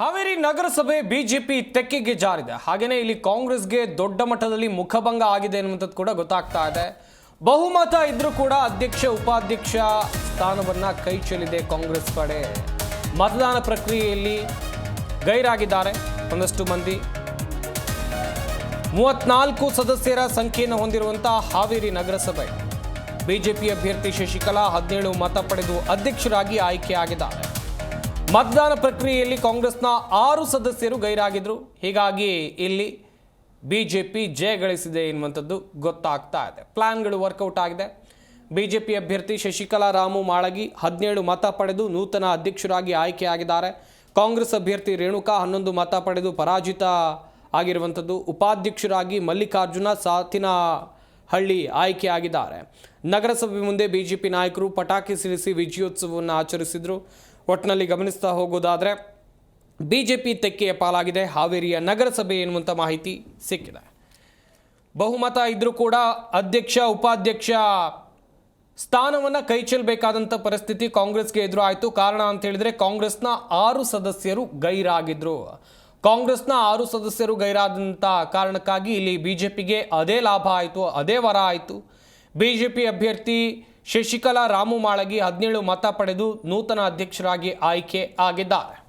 ಹಾವೇರಿ ನಗರಸಭೆ ಬಿಜೆಪಿ ತೆಕ್ಕಿಗೆ ಜಾರಿದೆ. ಹಾಗೆಯೇ ಇಲ್ಲಿ ಕಾಂಗ್ರೆಸ್ಗೆ ದೊಡ್ಡ ಮಟ್ಟದಲ್ಲಿ ಮುಖಭಂಗ ಆಗಿದೆ ಅನ್ನುವಂಥದ್ದು ಕೂಡ ಗೊತ್ತಾಗ್ತಾ ಇದೆ. ಬಹುಮತ ಇದ್ರೂ ಕೂಡ ಅಧ್ಯಕ್ಷ, ಉಪಾಧ್ಯಕ್ಷ ಸ್ಥಾನವನ್ನು ಕೈ ಚೆಲ್ಲಿದೆ ಕಾಂಗ್ರೆಸ್ ಕಡೆ. ಮತದಾನ ಪ್ರಕ್ರಿಯೆಯಲ್ಲಿ ಗೈರಾಗಿದ್ದಾರೆ ಒಂದಷ್ಟು ಮಂದಿ. ಮೂವತ್ನಾಲ್ಕು ಸದಸ್ಯರ ಸಂಖ್ಯೆಯನ್ನು ಹೊಂದಿರುವಂತಹ ಹಾವೇರಿ ನಗರಸಭೆ. ಬಿಜೆಪಿ ಅಭ್ಯರ್ಥಿ ಶಶಿಕಲಾ ಹದಿನೇಳು ಮತ ಪಡೆದು ಅಧ್ಯಕ್ಷರಾಗಿ ಆಯ್ಕೆಯಾಗಿದ್ದಾರೆ. ಮತದಾನ ಪ್ರಕ್ರಿಯೆಯಲ್ಲಿ ಕಾಂಗ್ರೆಸ್ನ ಆರು ಸದಸ್ಯರು ಗೈರಾಗಿದ್ರು. ಹೀಗಾಗಿ ಇಲ್ಲಿ ಬಿಜೆಪಿ ಜಯ ಗಳಿಸಿದೆ ಎನ್ನುವಂಥದ್ದು ಗೊತ್ತಾಗ್ತಾ ಇದೆ. ಪ್ಲಾನ್ಗಳು ವರ್ಕೌಟ್ ಆಗಿದೆ. ಬಿಜೆಪಿ ಅಭ್ಯರ್ಥಿ ಶಶಿಕಲಾ ರಾಮು ಮಾಳಗಿ ಹದಿನೇಳು ಮತ ಪಡೆದು ನೂತನ ಅಧ್ಯಕ್ಷರಾಗಿ ಆಯ್ಕೆಯಾಗಿದ್ದಾರೆ. ಕಾಂಗ್ರೆಸ್ ಅಭ್ಯರ್ಥಿ ರೇಣುಕಾ ಹನ್ನೊಂದು ಮತ ಪಡೆದು ಪರಾಜಿತ ಆಗಿರುವಂಥದ್ದು ಉಪಾಧ್ಯಕ್ಷರಾಗಿ ಮಲ್ಲಿಕಾರ್ಜುನ ಸಾತಿನ ಹಳ್ಳಿ ಆಯ್ಕೆಯಾಗಿದ್ದಾರೆ. ನಗರಸಭೆ ಮುಂದೆ ಬಿಜೆಪಿ ನಾಯಕರು ಪಟಾಕಿ ಸಿಡಿಸಿ ವಿಜಯೋತ್ಸವವನ್ನು ಆಚರಿಸಿದ್ರು. ಒಟ್ಟಿನಲ್ಲಿ ಗಮನಿಸ್ತಾ ಹೋಗೋದಾದರೆ ಪಿ ತೆಕ್ಕೆಯ ಪಾಲಾಗಿದೆ. ಹಾವೇರಿಯ ನಗರಸಭೆ ಎನ್ನುವಂಥ ಮಾಹಿತಿ ಸಿಕ್ಕಿದೆ. ಬಹುಮತ ಇದ್ದರೂ ಕೂಡ ಅಧ್ಯಕ್ಷ, ಉಪಾಧ್ಯಕ್ಷ ಸ್ಥಾನವನ್ನು ಕೈ ಚೆಲ್ಲಬೇಕಾದಂಥ ಪರಿಸ್ಥಿತಿ ಕಾಂಗ್ರೆಸ್ಗೆ ಎದುರು ಆಯಿತು ಕಾರಣ ಅಂತ ಹೇಳಿದರೆ ಕಾಂಗ್ರೆಸ್ನ ಆರು ಸದಸ್ಯರು ಗೈರಾಗಿದ್ದರು ಕಾಂಗ್ರೆಸ್ನ ಆರು ಸದಸ್ಯರು ಗೈರಾದಂಥ ಕಾರಣಕ್ಕಾಗಿ ಇಲ್ಲಿ ಬಿ ಜೆ ಪಿಗೆ ಅದೇ ಲಾಭ ಆಯಿತು, ಅದೇ ವರ ಆಯಿತು. ಬಿ ಜೆ ಪಿ ಅಭ್ಯರ್ಥಿ ಶಶಿಕಲಾ ರಾಮು ಮಾಳಗಿ ಹದಿನೇಳು ಮತ ಪಡೆದು ನೂತನ ಅಧ್ಯಕ್ಷರಾಗಿ ಆಯ್ಕೆ ಆಗಿದ್ದಾರೆ.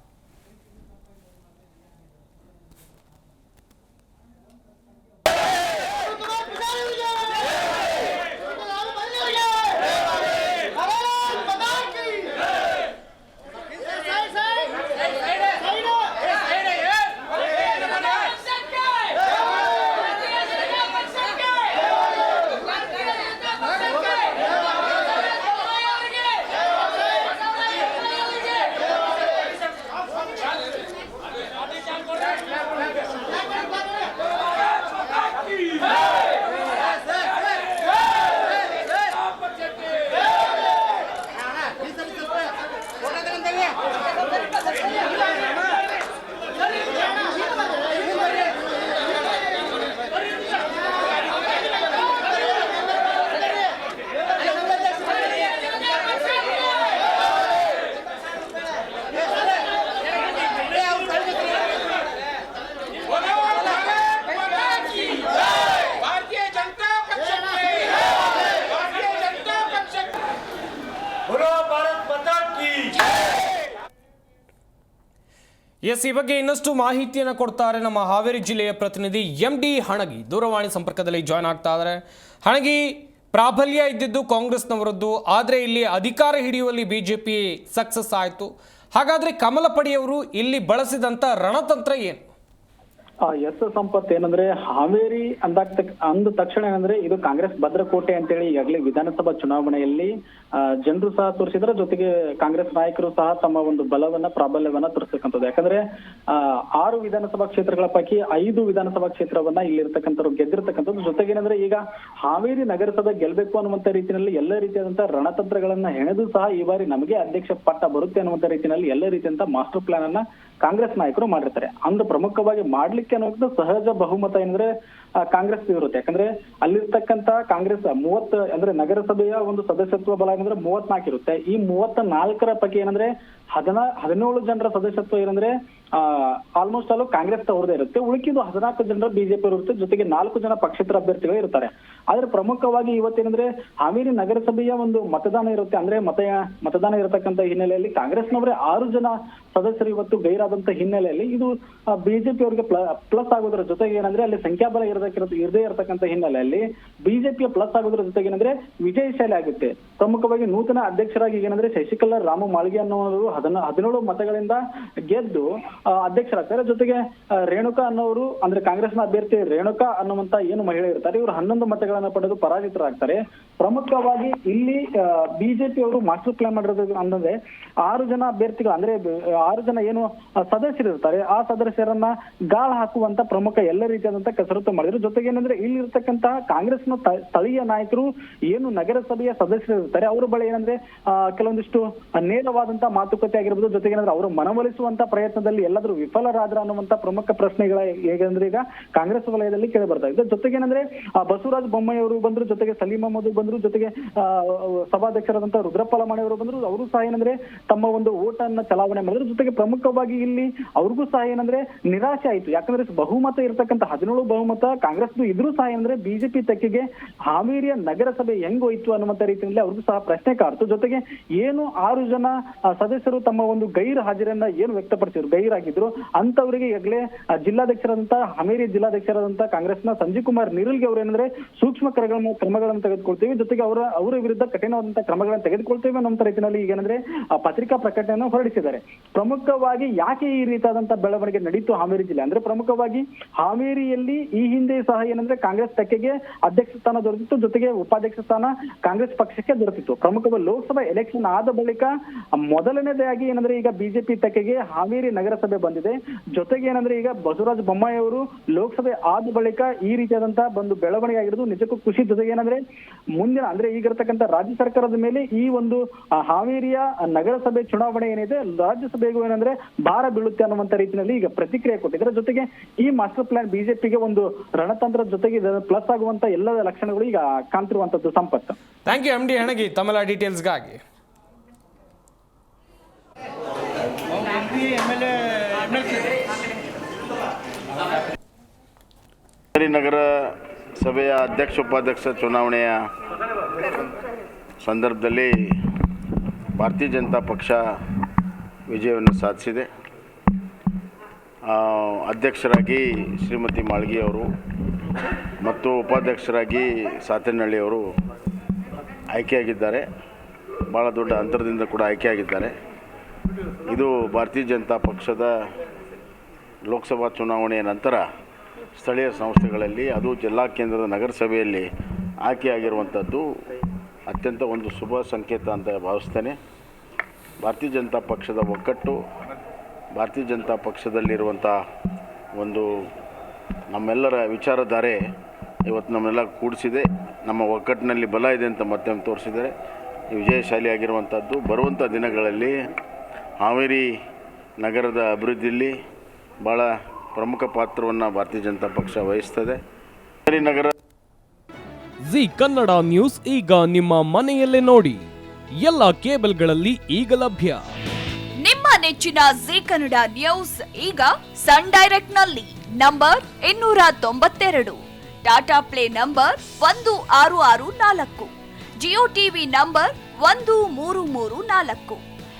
ಎಸ್ ಈ ಬಗ್ಗೆ ಇನ್ನಷ್ಟು ಮಾಹಿತಿಯನ್ನು ಕೊಡ್ತಾರೆ ನಮ್ಮ ಹಾವೇರಿ ಜಿಲ್ಲೆಯ ಪ್ರತಿನಿಧಿ ಎಂ ಡಿ ಹಣಗಿ. ದೂರವಾಣಿ ಸಂಪರ್ಕದಲ್ಲಿ ಜಾಯ್ನ್ ಆಗ್ತಾ ಇದ್ದಾರೆ. ಹಣಗಿ, ಪ್ರಾಬಲ್ಯ ಇದ್ದಿದ್ದು ಕಾಂಗ್ರೆಸ್ನವರದ್ದು, ಆದರೆ ಇಲ್ಲಿ ಅಧಿಕಾರ ಹಿಡಿಯುವಲ್ಲಿ ಬಿಜೆಪಿ ಸಕ್ಸಸ್ ಆಯಿತು. ಹಾಗಾದರೆ ಕಮಲ ಪಡೆಯವರು ಇಲ್ಲಿ ಬಳಸಿದಂಥ ರಣತಂತ್ರ ಏನು? ಎಸ್ ಸಂಪತ್ ಏನಂದ್ರೆ ಹಾವೇರಿ ಅಂದಾಗ್ ಅಂದ ತಕ್ಷಣ ಏನಂದ್ರೆ ಇದು ಕಾಂಗ್ರೆಸ್ ಭದ್ರಕೋಟೆ ಅಂತೇಳಿ ಈಗಾಗಲೇ ವಿಧಾನಸಭಾ ಚುನಾವಣೆಯಲ್ಲಿ ಜನರು ಸಹ ತೋರಿಸಿದ್ರ. ಜೊತೆಗೆ ಕಾಂಗ್ರೆಸ್ ನಾಯಕರು ಸಹ ತಮ್ಮ ಒಂದು ಬಲವನ್ನ, ಪ್ರಾಬಲ್ಯವನ್ನ ತೋರಿಸ್ತಕ್ಕಂಥದ್ದು ಯಾಕಂದ್ರೆ ಆರು ವಿಧಾನಸಭಾ ಕ್ಷೇತ್ರಗಳ ಪೈಕಿ ಐದು ವಿಧಾನಸಭಾ ಕ್ಷೇತ್ರವನ್ನ ಇಲ್ಲಿರ್ತಕ್ಕಂಥವ್ರು ಗೆದ್ದಿರ್ತಕ್ಕಂಥದ್ದು. ಜೊತೆಗೆ ಏನಂದ್ರೆ ಈಗ ಹಾವೇರಿ ನಗರಸಭೆ ಗೆಲ್ಬೇಕು ಅನ್ನುವಂತ ರೀತಿಯಲ್ಲಿ ಎಲ್ಲ ರೀತಿಯಾದಂತಹ ರಣತಂತ್ರಗಳನ್ನ ಹೆಣೆದು ಸಹ ಈ ಬಾರಿ ನಮಗೆ ಅಧ್ಯಕ್ಷ ಪಟ್ಟ ಬರುತ್ತೆ ಅನ್ನುವಂತ ರೀತಿಯಲ್ಲಿ ಎಲ್ಲ ರೀತಿಯಂತ ಮಾಸ್ಟರ್ ಪ್ಲಾನ್ ಅನ್ನ ಕಾಂಗ್ರೆಸ್ ನಾಯಕರು ಮಾಡಿರ್ತಾರೆ. ಅಂದ್ರೆ ಪ್ರಮುಖವಾಗಿ ಮಾಡ್ಲಿಕ್ಕೆ ಅನ್ನೋದು ಸಹಜ ಬಹುಮತ ಏನಂದ್ರೆ ಕಾಂಗ್ರೆಸ್ ಇರುತ್ತೆ ಯಾಕಂದ್ರೆ ಅಲ್ಲಿರ್ತಕ್ಕಂತ ಕಾಂಗ್ರೆಸ್ ಮೂವತ್ ಅಂದ್ರೆ ನಗರಸಭೆಯ ಒಂದು ಸದಸ್ಯತ್ವ ಬಲ ಏನಂದ್ರೆ ಮೂವತ್ನಾಲ್ಕು ಇರುತ್ತೆ. ಈ ಮೂವತ್ತ ನಾಲ್ಕರ ಪೈಕಿ ಏನಂದ್ರೆ, ಹದಿನ, ಹದಿನೇಳು ಜನರ ಸದಸ್ಯತ್ವ ಏನಂದ್ರೆ ಆಲ್ಮೋಸ್ಟ್ ಅಲ್ಲೂ ಕಾಂಗ್ರೆಸ್ ಅವ್ರದೇ ಇರುತ್ತೆ. ಉಳಿಕಿದ್ದು ಹದಿನಾಲ್ಕು ಜನರ ಬಿಜೆಪಿ ಇರುತ್ತೆ. ಜೊತೆಗೆ ನಾಲ್ಕು ಜನ ಪಕ್ಷೇತರ ಅಭ್ಯರ್ಥಿಗಳು ಇರ್ತಾರೆ. ಆದ್ರೆ ಪ್ರಮುಖವಾಗಿ ಇವತ್ತೇನಂದ್ರೆ ಹಾವೇರಿ ನಗರಸಭೆಯ ಒಂದು ಮತದಾನ ಇರುತ್ತೆ. ಅಂದ್ರೆ ಮತ, ಮತದಾನ ಇರತಕ್ಕಂತ ಹಿನ್ನೆಲೆಯಲ್ಲಿ ಕಾಂಗ್ರೆಸ್ನವರೇ ಆರು ಜನ ಸದಸ್ಯರು ಇವತ್ತು ಗೈರಾದಂತ ಹಿನ್ನೆಲೆಯಲ್ಲಿ ಇದು ಬಿಜೆಪಿ ಅವರಿಗೆ ಪ್ಲಸ್ ಆಗೋದ್ರ ಜೊತೆಗೆ ಏನಂದ್ರೆ ಅಲ್ಲಿ ಸಂಖ್ಯಾಬಲ ಇರದಕ್ಕಿರೋ ಇರದೇ ಇರತಕ್ಕಂತ ಹಿನ್ನೆಲೆಯಲ್ಲಿ ಬಿಜೆಪಿಯ ಪ್ಲಸ್ ಆಗೋದ್ರ ಜೊತೆಗೆ ಏನಂದ್ರೆ ವಿಜಯಶಾಲಿ ಆಗುತ್ತೆ. ಪ್ರಮುಖವಾಗಿ ನೂತನ ಅಧ್ಯಕ್ಷರಾಗಿ ಏನಂದ್ರೆ ಶಶಿಕಲಾ, ರಾಮು ಮಾಳ್ಗೆ ಅನ್ನೋರು ಹದಿನ, ಹದಿನೇಳು ಮತಗಳಿಂದ ಗೆದ್ದು ಅಧ್ಯಕ್ಷರಾಗ್ತಾರೆ ಜೊತೆಗೆ ರೇಣುಕಾ ಅನ್ನೋರು, ಅಂದ್ರೆ ಕಾಂಗ್ರೆಸ್ನ ಅಭ್ಯರ್ಥಿ ರೇಣುಕಾ ಅನ್ನುವಂತ ಏನು ಮಹಿಳೆ ಇರ್ತಾರೆ, ಇವರು ಹನ್ನೊಂದು ಮತಗಳನ್ನ ಪಡೆದು ಪರಾಜಿತರಾಗ್ತಾರೆ. ಪ್ರಮುಖವಾಗಿ ಇಲ್ಲಿ ಬಿಜೆಪಿ ಅವರು ಮಾಸ್ಟರ್ ಪ್ಲಾನ್ ಮಾಡಿರೋದು ಅಂದ್ರೆ ಆರು ಜನ ಅಭ್ಯರ್ಥಿಗಳು, ಅಂದ್ರೆ, ಆರು ಜನ ಏನು ಸದಸ್ಯರು ಇರ್ತಾರೆ, ಆ ಸದಸ್ಯರನ್ನ ಗಾಳ ಹಾಕುವಂತ ಪ್ರಮುಖ ಎಲ್ಲ ರೀತಿಯಾದಂತ ಕಸರತ್ತು ಮಾಡಿದ್ರು. ಜೊತೆಗೆ ಏನಂದ್ರೆ ಇಲ್ಲಿ ಇರ್ತಕ್ಕಂತ ಕಾಂಗ್ರೆಸ್ನ ಸ್ಥಳೀಯ ನಾಯಕರು ಏನು ನಗರಸಭೆಯ ಸದಸ್ಯರು ಇರ್ತಾರೆ, ಅವ್ರ ಬಳಿ ಏನಂದ್ರೆ ಕೆಲವೊಂದಿಷ್ಟು ನೇರವಾದಂತ ಮಾತುಕತೆ ಆಗಿರ್ಬೋದು, ಜೊತೆಗೆ ಏನಂದ್ರೆ, ಅವರು ಮನವೊಲಿಸುವಂತ ಪ್ರಯತ್ನದಲ್ಲಿ ಎಲ್ಲಾದ್ರೂ ವಿಫಲರಾದ್ರ ಅನ್ನುವಂತ ಪ್ರಮುಖ ಪ್ರಶ್ನೆಗಳ ಹೇಗಂದ್ರೆ ಈಗ ಕಾಂಗ್ರೆಸ್ ವಲಯದಲ್ಲಿ ಕೇಳಿ ಬರ್ತಾ ಇದೆ. ಜೊತೆಗೆ ಏನಂದ್ರೆ ಬಸವರಾಜ ಬೊಮ್ಮಾಯಿ ಅವರು ಬಂದ್ರು, ಜೊತೆಗೆ ಸಲೀಂ ಅಹಮದ್ ಬಂದ್ರು, ಜೊತೆಗೆ ಸಭಾಧ್ಯಕ್ಷರಾದಂತಹ ಸಭಾಧ್ಯಕ್ಷರಾದಂತ ರುದ್ರಪ್ಪ ಲಮಾಣಿ ಅವರು ಬಂದ್ರು, ಅವರು ಸಹ ಏನಂದ್ರೆ ತಮ್ಮ ಒಂದು ಓಟನ್ನ ಚಲಾವಣೆ ಮಾಡಿದ್ರು. ಜೊತೆಗೆ ಪ್ರಮುಖವಾಗಿ ಇಲ್ಲಿ ಅವ್ರಿಗೂ ಸಹ ಏನಂದ್ರೆ ನಿರಾಶೆ ಆಯ್ತು. ಯಾಕಂದ್ರೆ ಬಹುಮತ ಇರತಕ್ಕಂತ ಹದಿನೇಳು ಬಹುಮತ ಕಾಂಗ್ರೆಸ್ ಇದ್ರೂ ಸಹ ಏನಂದ್ರೆ ಬಿಜೆಪಿ ತೆಕ್ಕಿಗೆ ಹಾವೇರಿಯ ನಗರಸಭೆ ಹೆಂಗ್ ಹೋಯ್ತು ಅನ್ನುವಂತ ರೀತಿಯಲ್ಲಿ ಅವ್ರಿಗೂ ಸಹ ಪ್ರಶ್ನೆ ಕಾಡ್ತು. ಜೊತೆಗೆ ಏನು ಆರು ಜನ ಸದಸ್ಯರು ತಮ್ಮ ಒಂದು ಗೈರು ಹಾಜರನ್ನ ಏನು ವ್ಯಕ್ತಪಡಿಸಿದ್ರು? ಗೈರಾಗಿದ್ರು ಅಂತವರಿಗೆ ಈಗಲೇ ಜಿಲ್ಲಾಧ್ಯಕ್ಷರಾದಂತಹ ಹಮೇರಿ ಜಿಲ್ಲಾಧ್ಯಕ್ಷರಾದಂತಹ ಜಿಲ್ಲಾಧ್ಯಕ್ಷರಾದಂತ ಕಾಂಗ್ರೆಸ್ನ ಸಂಜೀವ್ ಕುಮಾರ್ ನೀರಲ್ಗೆ ಅವರು ಏನಂದ್ರೆ ಸೂಕ್ಷ್ಮ ಕ್ರಮಗಳನ್ನು ಕ್ರಮಗಳನ್ನು ತೆಗೆದುಕೊಳ್ತೀವಿ. ಜೊತೆಗೆ ಅವರ ಅವರ ವಿರುದ್ಧ ಕಠಿಣವಾದಂತಹ ಕ್ರಮಗಳನ್ನು ತೆಗೆದುಕೊಳ್ತೇವೆ ಅನ್ನೋ ರೀತಿಯಲ್ಲಿ ಈಗೇನಂದ್ರೆ ಪತ್ರಿಕಾ ಪ್ರಕಟಣೆಯನ್ನು ಹೊರಡಿಸಿದ್ದಾರೆ. ಪ್ರಮುಖವಾಗಿ ಯಾಕೆ ಈ ರೀತಿಯಾದಂತಹ ಬೆಳವಣಿಗೆ ನಡೀತು ಹಾವೇರಿ ಜಿಲ್ಲೆ? ಅಂದ್ರೆ ಪ್ರಮುಖವಾಗಿ ಹಾವೇರಿಯಲ್ಲಿ ಈ ಹಿಂದೆ ಸಹ ಏನಂದ್ರೆ ಕಾಂಗ್ರೆಸ್ ತೆಕ್ಕೆಗೆ ಅಧ್ಯಕ್ಷ ಸ್ಥಾನ ದೊರೆತಿತ್ತು. ಜೊತೆಗೆ ಉಪಾಧ್ಯಕ್ಷ ಸ್ಥಾನ ಕಾಂಗ್ರೆಸ್ ಪಕ್ಷಕ್ಕೆ ದೊರೆತಿತ್ತು. ಪ್ರಮುಖವಾಗಿ ಲೋಕಸಭಾ ಎಲೆಕ್ಷನ್ ಆದ ಬಳಿಕ ಮೊದಲನೇದಾಗಿ ಏನಂದ್ರೆ ಈಗ ಬಿಜೆಪಿ ತೆಕ್ಕೆಗೆ ಹಾವೇರಿ ನಗರಸಭೆ ಬಂದಿದೆ. ಜೊತೆಗೆ ಏನಂದ್ರೆ ಈಗ ಬಸವರಾಜ ಬೊಮ್ಮಾಯಿ ಅವರು ಲೋಕಸಭೆ ಆದ ಬಳಿಕ ಈ ರೀತಿಯಾದಂತಹ ಒಂದು ಬೆಳವಣಿಗೆ ಆಗಿರೋದು ನಿಜಕ್ಕೂ ಖುಷಿ. ಜೊತೆಗೆ ಏನಂದ್ರೆ ಮುಂದಿನ ಅಂದ್ರೆ ಈಗ ಇರತಕ್ಕಂತ ರಾಜ್ಯ ಸರ್ಕಾರದ ಮೇಲೆ ಈ ಒಂದು ಹಾವೇರಿಯ ನಗರಸಭೆ ಚುನಾವಣೆ ಏನಿದೆ ರಾಜ್ಯಸಭೆಗೂ ಏನಂದ್ರೆ ಭಾರ ಬೀಳುತ್ತೆ ಅನ್ನುವಂತ ರೀತಿಯಲ್ಲಿ ಈಗ ಪ್ರತಿಕ್ರಿಯೆ ಕೊಟ್ಟಿದ್ದಾರೆ. ಜೊತೆಗೆ ಈ ಮಾಸ್ಟರ್ ಪ್ಲಾನ್ ಬಿಜೆಪಿಗೆ ಒಂದು ರಣತಂತ್ರದ ಜೊತೆಗೆ ಪ್ಲಸ್ ಆಗುವಂತ ಎಲ್ಲ ಲಕ್ಷಣಗಳು ಈಗ ಕಾಣ್ತಿರುವಂತದ್ದು ಸಂಪತ್ತು. Thank you M D Hanagi ತಮಿಳ ಡೀಟೇಲ್ಸ್ಗಾಗಿ ನಗರ ಸಭೆಯ ಅಧ್ಯಕ್ಷ, ಉಪಾಧ್ಯಕ್ಷ ಚುನಾವಣೆಯ ಸಂದರ್ಭದಲ್ಲಿ ಭಾರತೀಯ ಜನತಾ ಪಕ್ಷ ವಿಜಯವನ್ನು ಸಾಧಿಸಿದೆ. ಅಧ್ಯಕ್ಷರಾಗಿ ಶ್ರೀಮತಿ ಮಾಳ್ಗಿ ಅವರು ಮತ್ತು ಉಪಾಧ್ಯಕ್ಷರಾಗಿ ಸಾತೇನಹಳ್ಳಿ ಅವರು ಆಯ್ಕೆಯಾಗಿದ್ದಾರೆ. ಭಾಳ ದೊಡ್ಡ ಅಂತರದಿಂದ ಕೂಡ ಆಯ್ಕೆಯಾಗಿದ್ದಾರೆ. ಇದು ಭಾರತೀಯ ಜನತಾ ಪಕ್ಷದ ಲೋಕಸಭಾ ಚುನಾವಣೆಯ ನಂತರ ಸ್ಥಳೀಯ ಸಂಸ್ಥೆಗಳಲ್ಲಿ, ಅದು ಜಿಲ್ಲಾ ಕೇಂದ್ರದ ನಗರಸಭೆಯಲ್ಲಿ ಆಯ್ಕೆಯಾಗಿರುವಂಥದ್ದು. ಅತ್ಯಂತ ಒಂದು ಶುಭ ಸಂಕೇತ ಅಂತ ಭಾವಿಸ್ತೇನೆ. ಭಾರತೀಯ ಜನತಾ ಪಕ್ಷದ ಒಗ್ಗಟ್ಟು, ಭಾರತೀಯ ಜನತಾ ಪಕ್ಷದಲ್ಲಿರುವಂಥ ಒಂದು ನಮ್ಮೆಲ್ಲರ ವಿಚಾರಧಾರೆ ಇವತ್ತು ನಮ್ಮೆಲ್ಲ ಕೂಡಿಸಿದೆ. ನಮ್ಮ ಒಗ್ಗಟ್ಟಿನಲ್ಲಿ ಬಲ ಇದೆ ಅಂತ ಮತ್ತೆ ತೋರಿಸಿದರೆ ವಿಜಯಶಾಲಿಯಾಗಿರುವಂಥದ್ದು ಬರುವಂಥ ದಿನಗಳಲ್ಲಿ ಹಾವೇರಿ ನಗರದ ಅಭಿವೃದ್ಧಿಯಲ್ಲಿ ಭಾಳ ಪ್ರಮುಖ ಪಾತ್ರವನ್ನು ಭಾರತೀಯ ಜನತಾ ಪಕ್ಷ ವಹಿಸ್ತದೆ. ಹಾವೇರಿ ನಗರ ಜಿ ಕನ್ನಡ ನ್ಯೂಸ್ ಈಗ ನಿಮ್ಮ ಮನೆಯಲ್ಲೇ ನೋಡಿ. ಎಲ್ಲ ಕೇಬಲ್ಗಳಲ್ಲಿ ಈಗ ಲಭ್ಯ. ನಿಮ್ಮ ನೆಚ್ಚಿನ ಜಿ ಕನ್ನಡ ನ್ಯೂಸ್ ಈಗ ಸನ್ ಡೈರೆಕ್ಟ್ನಲ್ಲಿ ನಂಬರ್ ಇನ್ನೂರ ತೊಂಬತ್ತೆರಡು. ಟಾಟಾ ಪ್ಲೇ ನಂಬರ್ ಒಂದು ಆರು ಆರು ನಾಲ್ಕು. ಜಿಯೋ ಟಿವಿ ನಂಬರ್ ಒಂದು ಮೂರು ಮೂರು ನಾಲ್ಕು.